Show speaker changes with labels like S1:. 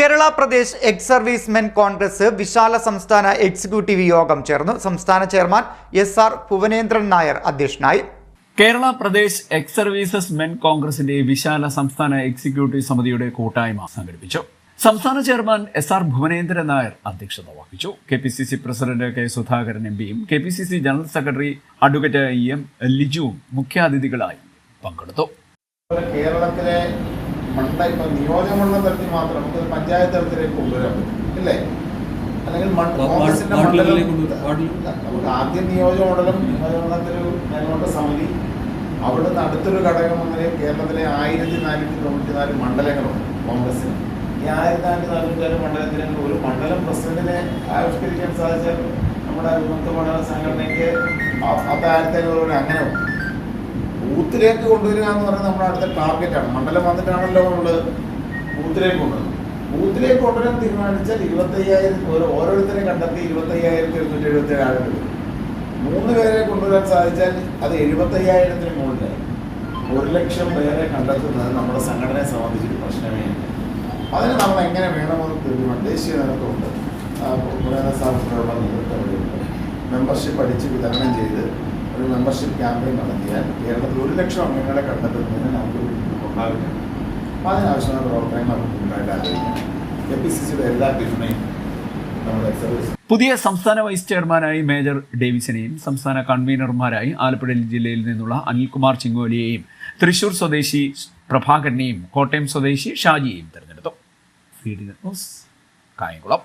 S1: Kerala Pradesh ex servicemen Congress വിശാല സംസ്ഥാന executive യോഗം ചേർന്നു. സംസ്ഥാന chairman S R Bhuvanendran Nair അധ്യക്ഷനായി.
S2: Kerala Pradesh ex services men കോൺഗ്രസിന്റെ വിശാല സംസ്ഥാന എക്സിക്യൂട്ടീവ് സമിതിയുടെ കൂട്ടായ്മ സംഘടിപ്പിച്ചു. സംസ്ഥാന chairman S R Bhuvanendran Nair അധ്യക്ഷത വഹിച്ചു. K P C C president K Sudhakaran M പിയും K P C C general secretary advocate E M ലിജുവും മുഖ്യാതിഥികളായി പങ്കെടുത്തു.
S3: കേരളത്തിലെ മണ്ഡ ഇപ്പൊ നിയോജകമണ്ഡലം തലത്തിൽ മാത്രം നമുക്ക് പഞ്ചായത്ത് തലത്തിലേക്ക് കൊണ്ടുവരാൻ പറ്റും. ഇല്ലേ? അല്ലെങ്കിൽ കോൺഗ്രസിന്റെ മണ്ഡലം നമുക്ക് ആദ്യം നിയോജകമണ്ഡലം നിയോജകമണ്ഡലത്തിലൊരു മേൽനോട്ട സമിതി അവിടുന്ന് അടുത്തൊരു ഘടകം വന്നത് കേരളത്തിലെ ആയിരത്തി നാനൂറ്റി തൊണ്ണൂറ്റി നാല് മണ്ഡലങ്ങളുണ്ട് കോൺഗ്രസിന് ഈ ആയിരത്തി നാനൂറ്റി നാനൂറ്റി നാല് മണ്ഡലത്തിന് ഒരു മണ്ഡലം പ്രസിഡന്റിനെ ആവിഷ്കരിക്കാൻ സാധിച്ചാൽ നമ്മുടെ വിമുക്ത മണ്ഡല സംഘടനയ്ക്ക് ആയിരത്തി അഞ്ഞൂറ് അങ്ങനെ. ബൂത്തിലേക്ക് കൊണ്ടുവരിക എന്ന് പറയുന്നത് നമ്മുടെ അടുത്ത ടാർഗറ്റാണ് മണ്ഡലം വന്നിട്ടാണല്ലോ നമ്മൾ ബൂത്തിലേക്ക് കൊണ്ടുവരുന്നത്. ബൂത്തിലേക്ക് കൊണ്ടുവരാൻ തീരുമാനിച്ചാൽ ഇരുപത്തയ്യായിരം ഓരോരുത്തരെയും ഓരോരുത്തരെ കണ്ടെത്തി ഇരുപത്തയ്യായിരത്തി എഴുന്നൂറ്റി എഴുപത്തി ഏഴ് ആളുകൾ മൂന്ന് പേരെ കൊണ്ടുവരാൻ സാധിച്ചാൽ അത് എഴുപത്തയ്യായിരത്തിന് മുകളിലായി ഒരു ലക്ഷം പേരെ കണ്ടെത്തുന്നത് നമ്മുടെ സംഘടനയെ സംബന്ധിച്ചൊരു പ്രശ്നമേ ഇല്ല അതിന് നമ്മൾ എങ്ങനെ വേണമെന്ന് തീരുമാനം ദേശീയ നേതൃത്വമുണ്ട്. സാഹചര്യമുള്ള നേതൃത്വമുണ്ട് മെമ്പർഷിപ്പ് അടിച്ച് വിതരണം ചെയ്ത് ഒരു മെമ്പർഷിപ്പ് ക്യാമ്പയിൻ നടത്തിയാൽ കേരളത്തിൽ ലക്ഷം അംഗങ്ങളെ കണ്ടെത്തുന്നതിന് നമുക്ക് ഉണ്ടാവില്ല. അപ്പം അതിനാവശ്യമായ പ്രവർത്തനങ്ങൾ ഉണ്ടായിട്ടില്ല എ പി സി സിയുടെ എല്ലാ പിന്തുണയും നമ്മുടെ സർവീസ്
S2: പുതിയ സംസ്ഥാന വൈസ് ചെയർമാനായി മേജർ ഡേവിസിനെയും സംസ്ഥാന കൺവീനർമാരായി ആലപ്പുഴ ജില്ലയിൽ നിന്നുള്ള അനിൽകുമാർ ചിങ്ങോലിയെയും തൃശൂർ സ്വദേശി പ്രഭാകരനെയും കോട്ടയം സ്വദേശി ഷാജിയെയും തെരഞ്ഞെടുത്തു. കായംകുളം.